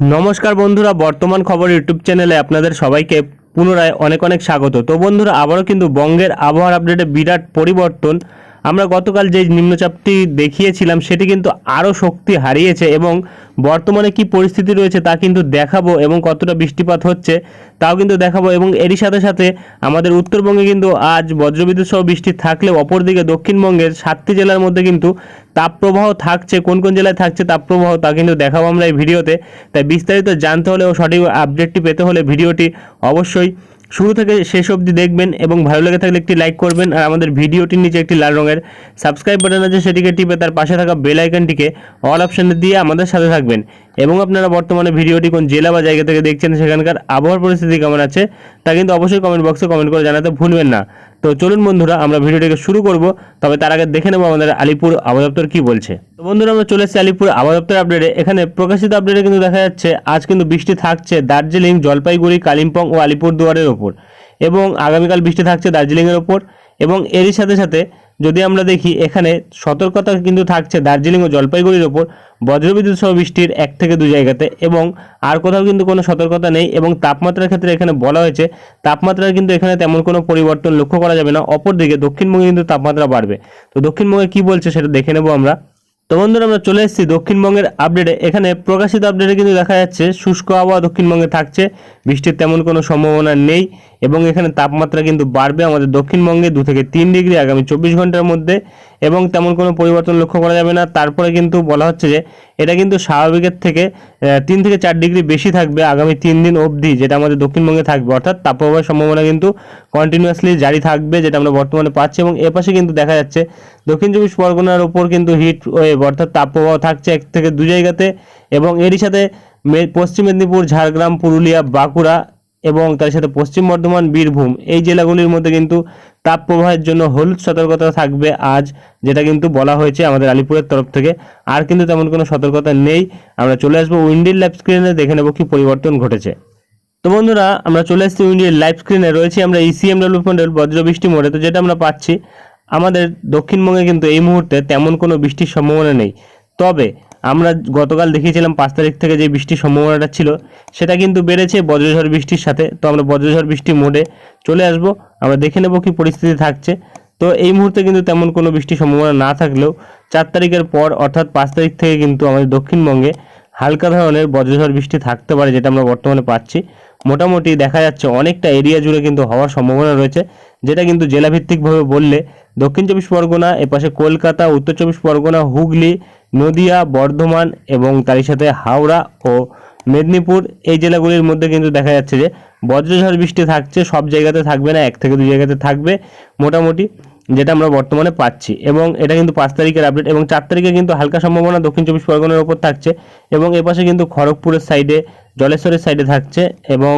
নমস্কার বন্ধুরা, বর্তমান খবর ইউটিউব চ্যানেলে আপনাদের সবাইকে পুনরায় অনেক অনেক স্বাগত। তো বন্ধুরা, আবারও কিন্তু বঙ্গের আবহাওয়ার আপডেটে বিরাট পরিবর্তন। আমরা গতকাল যে নিম্নচাপটি দেখিয়েছিলাম, সেটি কিন্তু আরও শক্তি হারিয়েছে এবং বর্তমানে কি পরিস্থিতি রয়েছে তা কিন্তু দেখাবো এবং কতটা বৃষ্টিপাত হচ্ছে তাও কিন্তু দেখাবো এবং এরই সাথে সাথে আমাদের উত্তরবঙ্গে কিন্তু আজ বজ্রবিদ্যুৎ সহ বৃষ্টি থাকলেও অপরদিকে দক্ষিণবঙ্গের সাতটি জেলার মধ্যে কিন্তু তাপপ্রবাহ থাকছে। কোন কোন জেলায় থাকছে তাপপ্রবাহ তা কিন্তু দেখাবো আমরা এই ভিডিওতে। তাই বিস্তারিত জানতে হলে ও সঠিক আপডেটটি পেতে হলে ভিডিওটি অবশ্যই শুরু থেকে শেষ অবধি দেখবেন এবং ভালো লেগে থাকলে একটি লাইক করবেন আর আমাদের ভিডিওটির নিচে একটি লাল রঙের সাবস্ক্রাইব বাটন আছে, সেটিকে টিপে তার পাশে থাকা বেল আইকনটিকে অল অপশানে দিয়ে আমাদের সাথে থাকবেন। এবং আপনারা বর্তমানে ভিডিওটি কোন জেলা বা জায়গা থেকে দেখছেন সেখানকার আবহাওয়ার পরিস্থিতি কেমন আছে, তা কিন্তু অবশ্যই কমেন্ট বক্সে কমেন্ট করে জানাতে ভুলবেন না। তো চলুন বন্ধুরা, আমরা ভিডিওটিকে শুরু করব, তবে তার আগে দেখে নেব আমাদের আলিপুর আবহাওয়া দপ্তর কি বলছে। তো বন্ধুরা, আমরা চলে এসেছি আলিপুর আবহাওয়া দপ্তর আপডেটে এখানে প্রকাশিত আপডেটে কিন্তু দেখা যাচ্ছে, আজ কিন্তু বৃষ্টি থাকছে দার্জিলিং, জলপাইগুড়ি, কালিম্পং ও আলিপুরদুয়ারের ওপর। এবং আগামীকাল বৃষ্টি থাকছে দার্জিলিংয়ের ওপর। এবং এরই সাথে সাথে যদি আমরা দেখি, এখানে সতর্কতা কিন্তু থাকছে দার্জিলিং ও জলপাইগুড়ির ওপর। বজ্রবিদ্যুৎ সহ বৃষ্টির এক থেকে দুই জায়গাতে এবং আর কোথাও কিন্তু কোনো সতর্কতা নেই এবং তাপমাত্রার ক্ষেত্রে এখানে বলা হয়েছে, তাপমাত্রার কিন্তু এখানে তেমন কোনো পরিবর্তন লক্ষ্য করা যাবে না। অপরদিকে দক্ষিণবঙ্গে কিন্তু তাপমাত্রা বাড়বে। তো দক্ষিণবঙ্গে কি বলছে সেটা দেখে নেব আমরা। তো বন্ধুরা, আমরা চলে এসেছি দক্ষিণবঙ্গের আপডেটে। এখানে প্রকাশিত আপডেটে কিন্তু দেখা যাচ্ছে, শুষ্ক আবহাওয়া দক্ষিণবঙ্গে থাকছে, বৃষ্টির তেমন কোনো সম্ভাবনা নেই। এবং এখানে তাপমাত্রা কিন্তু বাড়বে আমাদের দক্ষিণবঙ্গে দু থেকে তিন ডিগ্রি আগামী চব্বিশ ঘণ্টার মধ্যে এবং তেমন কোনো পরিবর্তন লক্ষ্য করা যাবে না। তারপরে কিন্তু বলা হচ্ছে যে এটা কিন্তু স্বাভাবিকের থেকে তিন থেকে চার ডিগ্রি বেশি থাকবে আগামী তিন দিন অবধি যেটা আমাদের দক্ষিণবঙ্গে থাকবে। অর্থাৎ তাপপ্রবাহের সম্ভাবনা কিন্তু কন্টিনিউয়াসলি জারি থাকবে যেটা আমরা বর্তমানে পাচ্ছি এবং এপাশে কিন্তু দেখা যাচ্ছে দক্ষিণ চব্বিশ পরগনার ওপর কিন্তু হিট ওয়েভ অর্থাৎ তাপপ্রবাহ থাকছে এক থেকে দু জায়গাতে এবং এরই সাথে পশ্চিম মেদিনীপুর, ঝাড়গ্রাম, পুরুলিয়া, বাঁকুড়া এবং তার সাথে পশ্চিম বর্ধমান, বীরভূম, এই জেলাগুলির মধ্যে কিন্তু তাপ প্রবাহের জন্য হলুদ সতর্কতা থাকবে আজ, যেটা কিন্তু বলা হয়েছে আমাদের আলিপুরের তরফ থেকে। আর কিন্তু তেমন কোনো সতর্কতা নেই। আমরা চলে আসব উইন্ডিল ল্যাব স্ক্রিনে দেখে নেব কি পরিবর্তন ঘটেছে। তো বন্ধুরা, আমরা চলে আসছি উইন্ডির লাইভ স্ক্রিনে রয়েছি আমরা E ইসিএম ডেভেলপমেন্টের বজ্রবৃষ্টি মোড়ে। তো যেটা আমরা পাচ্ছি, আমাদের দক্ষিণবঙ্গে কিন্তু এই মুহূর্তে তেমন কোনো বৃষ্টির সম্ভাবনা নেই। তবে আমরা গতকাল দেখিয়েছিলাম পাঁচ তারিখ থেকে যে বৃষ্টির সম্ভাবনাটা ছিল, সেটা কিন্তু বেড়েছে বজ্রঝড় বৃষ্টির সাথে। তো আমরা বজ্রঝড় বৃষ্টি মোডে চলে আসব, আমরা দেখে নেব কি পরিস্থিতি থাকছে। তো এই মুহূর্তে কিন্তু তেমন কোনো বৃষ্টির সম্ভাবনা না থাকলেও চার তারিখের পর, অর্থাৎ পাঁচ তারিখ থেকে কিন্তু আমাদের দক্ষিণবঙ্গে হালকা ধরনের বজ্রঝড় বৃষ্টি থাকতে পারে, যেটা আমরা বর্তমানে পাচ্ছি। মোটামুটি দেখা যাচ্ছে অনেকটা এরিয়া জুড়ে কিন্তু হওয়ার সম্ভাবনা রয়েছে, যেটা কিন্তু জেলাভিত্তিকভাবে বললে দক্ষিণ চব্বিশ পরগনা, এপাশে কলকাতা, উত্তর চব্বিশ পরগনা, হুগলি, নদিয়া, বর্ধমান এবং তারই সাথে হাওড়া ও মেদিনীপুর এই জেলাগুলির মধ্যে কিন্তু দেখা যাচ্ছে যে বজ্রঝড় বৃষ্টি থাকছে, সব জায়গাতে থাকবে না, এক থেকে দুই জায়গাতে থাকবে মোটামুটি, যেটা আমরা বর্তমানে পাচ্ছি এবং এটা কিন্তু পাঁচ তারিখের আপডেট এবং চার তারিখে কিন্তু হালকা সম্ভাবনা দক্ষিণ চব্বিশ পরগনার ওপর থাকছে এবং এপাশে কিন্তু খড়গপুরের সাইডে জলেশ্বরের সাইডে থাকছে এবং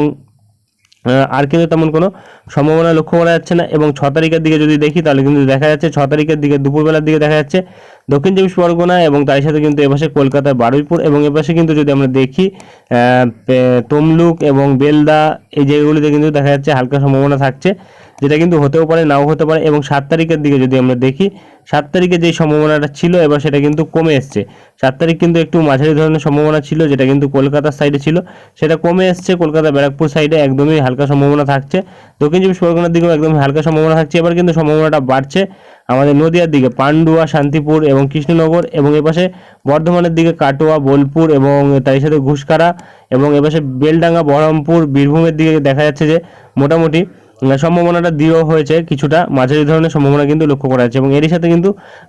আর কিন্তু তেমন কোনো সম্ভাবনা লক্ষ্য করা যাচ্ছে না এবং ছ তারিখের দিকে যদি দেখি তাহলে কিন্তু দেখা যাচ্ছে ছ তারিখের দিকে দুপুরবেলার দিকে দেখা যাচ্ছে দক্ষিণ চব্বিশ পরগনা এবং তার সাথে কিন্তু এপাশে কলকাতার বারুইপুর এবং এপাশে কিন্তু যদি আমরা দেখি তমলুক এবং বেলদা এই জায়গাগুলিতে কিন্তু দেখা যাচ্ছে হালকা সম্ভাবনা থাকছে। যেটা কিন্তু হতেও পারে, নাও হতে পারে এবং সাত তারিখের দিকে যদি আমরা দেখি, সাত তারিখে যে সম্ভাবনাটা ছিল এবার সেটা কিন্তু কমে এসছে। সাত তারিখ কিন্তু একটু মাঝারি ধরনের সম্ভাবনা ছিল, যেটা কিন্তু কলকাতার সাইডে ছিল। সেটা কমে এসছে, কলকাতা ব্যারাকপুর সাইডে একদমই হালকা সম্ভাবনা থাকছে। দক্ষিণ চব্বিশ পরগনার দিকেও একদমই হালকা সম্ভাবনা থাকছে, এবার কিন্তু সম্ভাবনাটা বাড়ছে। আমাদের নদিয়ার দিকে পান্ডুয়া, শান্তিপুর এবং কৃষ্ণনগর এবং এপাশে বর্ধমানের দিকে কাটোয়া, বোলপুর এবং তার সাথে ঘুষকারা এবং এপাশে বেলডাঙ্গা, বহরমপুর, বীরভূমের দিকে দেখা যাচ্ছে যে মোটামুটি সম্ভাবনাটা দৃঢ় হয়েছে কিছুটা, মাঝারি ধরনের সম্ভাবনা কিন্তু লক্ষ্য করা যাচ্ছে এবং এরই সাথে কিন্তু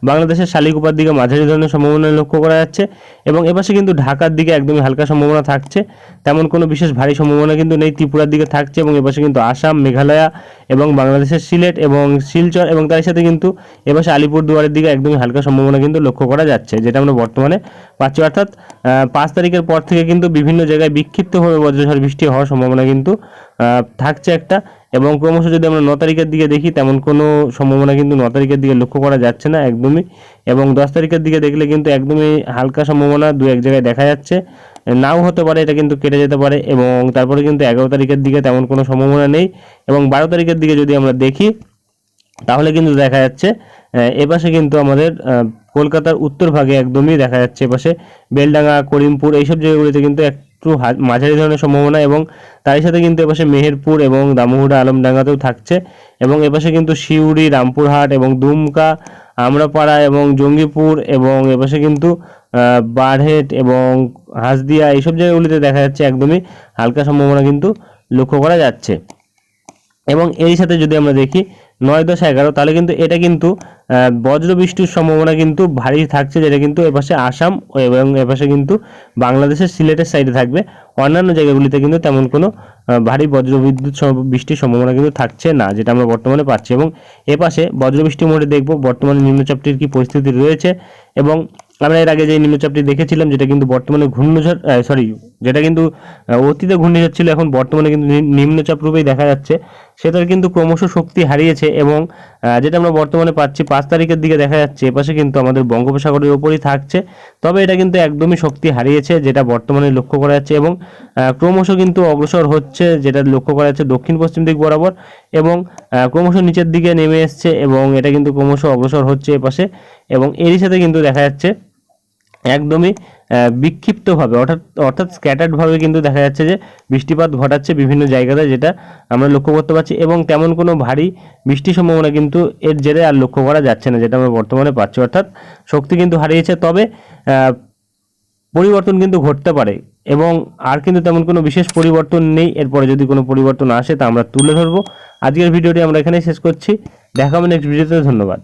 বাংলাদেশের শালিক উপার দিকে মাঝারি ধরনের সম্ভাবনা লক্ষ্য করা যাচ্ছে এবং এপাশে কিন্তু ঢাকার দিকে একদমই হালকা সম্ভাবনা থাকছে। তেমন কোনো বিশেষ ভারী সম্ভাবনা কিন্তু নেই, ত্রিপুরার দিকে থাকছে এবং এপাশে কিন্তু আসাম, মেঘালয়া এবং বাংলাদেশের সিলেট এবং শিলচর এবং তার সাথে কিন্তু এপাশে আলিপুর দুয়ারের দিকে একদমই হালকা সম্ভাবনা কিন্তু লক্ষ্য করা যাচ্ছে, যেটা আমরা বর্তমানে পাচ্ছি। অর্থাৎ পাঁচ তারিখের পর থেকে কিন্তু বিভিন্ন জায়গায় বিক্ষিপ্তভাবে বজ্রঝড় বৃষ্টি হওয়ার সম্ভাবনা কিন্তু থাকছে একটা। এবং ক্রমশ যদি আমরা ন তারিখের দিকে দেখি, তেমন কোনো সম্ভাবনা কিন্তু ন তারিখের দিকে লক্ষ্য করা যাচ্ছে না একদমই। এবং দশ তারিখের দিকে দেখলে কিন্তু একদমই হালকা সম্ভাবনা দু এক জায়গায় দেখা যাচ্ছে। নাও হতে পারে, এটা কিন্তু কেটে যেতে পারে এবং তারপরে কিন্তু এগারো তারিখের দিকে তেমন কোনো সম্ভাবনা নেই। এবং বারো তারিখের দিকে যদি আমরা দেখি, তাহলে কিন্তু দেখা যাচ্ছে এপাশে কিন্তু আমাদের কলকাতার উত্তর ভাগে একদমই দেখা যাচ্ছে এপাশে বেলডাঙ্গা, করিমপুর, এইসব জায়গাগুলিতে কিন্তু একটু মাঝারি ধরনের সম্ভাবনা এবং তারই সাথে কিন্তু এপাশে মেহেরপুর এবং দামোহরা, আলমডাঙ্গাতেও থাকছে এবং এপাশে কিন্তু সিউড়ি, রামপুরহাট এবং দুমকা, আমরাপাড়া এবং জঙ্গিপুর এবং এপাশে কিন্তু বারহেট এবং হাসদিয়া এইসব জায়গাগুলিতে দেখা যাচ্ছে একদমই হালকা সম্ভাবনা কিন্তু লক্ষ্য করা যাচ্ছে। এবং এর সাথে যদি আমরা দেখি নয় দশ এগারো তাহলে কিন্তু এটা কিন্তু আহ, বজ্র বৃষ্টির সম্ভাবনা কিন্তু ভারী থাকছে যেটা কিন্তু এপাশে আসাম এবং এপাশে কিন্তু বাংলাদেশের সিলেটের সাইডে থাকবে। অন্যান্য জায়গাগুলিতে কিন্তু তেমন কোনো ভারী বজ্র বিদ্যুৎ বৃষ্টির সম্ভাবনা কিন্তু থাকছে না যেটা আমরা বর্তমানে পাচ্ছি। এবং এপাশে বজ্র বৃষ্টি মোডে দেখব বর্তমানে নিম্নচাপটির কি পরিস্থিতি রয়েছে। এবং আমরা এর আগে যে নিম্নচাপটি দেখেছিলাম যেটা কিন্তু বর্তমানে ঘূর্ণিঝড় সরি যেটা কিন্তু অতীতে ঘূর্ণিঝড় ছিল এখন বর্তমানে কিন্তু নিম্নচাপ রূপেই দেখা যাচ্ছে। সেটার কিন্তু ক্রমশ শক্তি হারিয়েছে এবং যেটা আমরা বর্তমানে পাচ্ছি, পাঁচ তারিখের দিকে দেখা যাচ্ছে এপাশে কিন্তু আমাদের বঙ্গোপসাগরের ওপরই থাকছে। তবে এটা কিন্তু একদমই শক্তি হারিয়েছে, যেটা বর্তমানে লক্ষ্য করা যাচ্ছে এবং ক্রমশ কিন্তু অগ্রসর হচ্ছে, যেটা লক্ষ্য করা যাচ্ছে দক্ষিণ পশ্চিম দিক বরাবর এবং ক্রমশ নিচের দিকে নেমে এসছে এবং এটা কিন্তু ক্রমশ অগ্রসর হচ্ছে এপাশে এবং এরই সাথে কিন্তু দেখা যাচ্ছে একদমই বিক্ষিপ্তভাবে, অর্থাৎ অর্থাৎ স্ক্যাটার্ডভাবে কিন্তু দেখা যাচ্ছে যে বৃষ্টিপাত ঘটাচ্ছে বিভিন্ন জায়গাতে, যেটা আমরা লক্ষ্য করতে পারছি এবং তেমন কোনো ভারী বৃষ্টির সম্ভাবনা কিন্তু এর জেরে আর লক্ষ্য করা যাচ্ছে না, যেটা আমরা বর্তমানে পাচ্ছি। অর্থাৎ শক্তি কিন্তু হারিয়েছে, তবে পরিবর্তন কিন্তু ঘটতে পারে এবং আর কিন্তু তেমন কোনো বিশেষ পরিবর্তন নেই। এরপরে যদি কোনো পরিবর্তন আসে তা আমরা তুলে ধরবো। আজকের ভিডিওটি আমরা এখানেই শেষ করছি। দেখা হবে নেক্সট ভিডিওতে ধন্যবাদ।